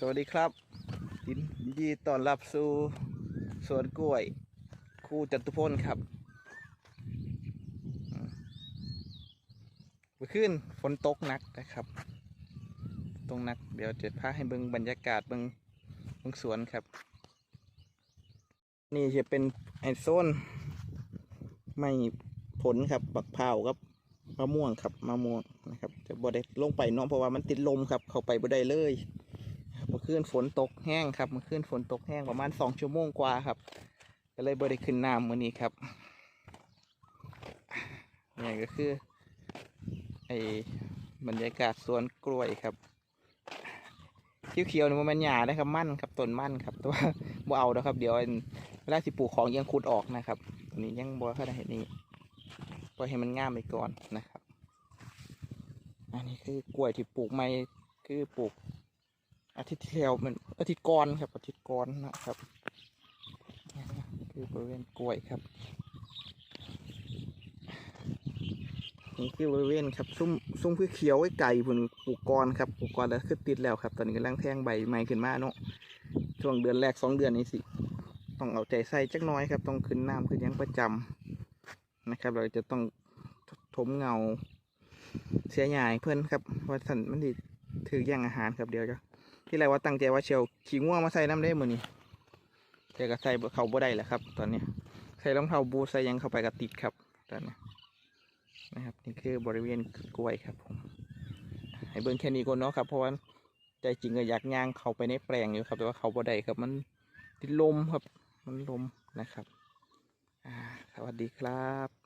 สวัสดีครับยินดีต้อนรับสู่สวนกล้วย คู่จตุพลครับเมื่อคืนฝนตกหนักนะครับ ตรงหนักเดี๋ยวจะพาให้เบิ่งบรรยากาศเบิ่งเบิ่งสวนครับ นี่จะเป็นไอโซนไม่ผลครับบักพร้าครับมะม่วงครับมะม่วงนะครับจะบ่ได้ลงไปเนาะเพราะว่ามันติดลมครับ เข้าไปบ่ได้เลย คืนฝนตกแห้งครับเมื่อคืนฝนตกแห้งประมาณสองชั่วโมงกว่าครับก็เลยบ่ได้ขึ้นน้ำมื้อนี้ครับนี่ก็คือไอ้บรรยากาศสวนกล้วยครับเขียวๆนี่มันเป็นหญ้านะครับมั่นครับต้นมั่นครับแต่ว่าบ่เอาแล้วครับ เดี๋ยวเวลาสิปลูกของยังขุดออกนะครับอันนี้ยังบ่ขนาดนี้ปล่อยให้มันงามไปก่อนนะครับ อันนี้คือกล้วยที่ปลูกใหม่คือปลูก อาทิตย์ที่แล้วมันอาทิตย์ก่อนครับอาทิตย์ก่อนนะครับคือบริเวณกล้วยครับนี่คือบริเวณครับซุ้มซุ้มเพื่อเขียวไว้ไก่ผลปลูกกรครับปลูกกรแล้วคือติดแล้วครับ ตอนนี้กำลังแทงใบใหม่ขึ้นมาเนาะช่วงเดือนแรกสองเดือนนี้สิต้องเอาใจใส่จักน้อยครับ ต้องขึ้นน้ำขึ้นยังประจำนะครับ เราจะต้องถมเงาเสียหายเพื่อนครับว่าสันมันดิถือย่างอาหารครับเดี๋ยวจะ ที่แรกว่าตั้งใจว่าเชียวขี่ง่วงมาใส่น้ำได้มือนี่แต่ก็ใส่เขาบ่ได้แหละครับ ตอนนี้ใส่รองเท้าบูทใส่ยังเข้าไปก็ติดครับตอนนี้นะครับนี่คือบริเวณกล้วยครับผมให้เบิ่งแค่นี้ก่อนเนาะครับเพราะว่าใจจริงก็อยากย่างเขาไปในแปลงอยู่ครับ แต่ว่าเขาบ่ได้ครับมันติดลมครับ มันลมนะครับสวัสดีครับ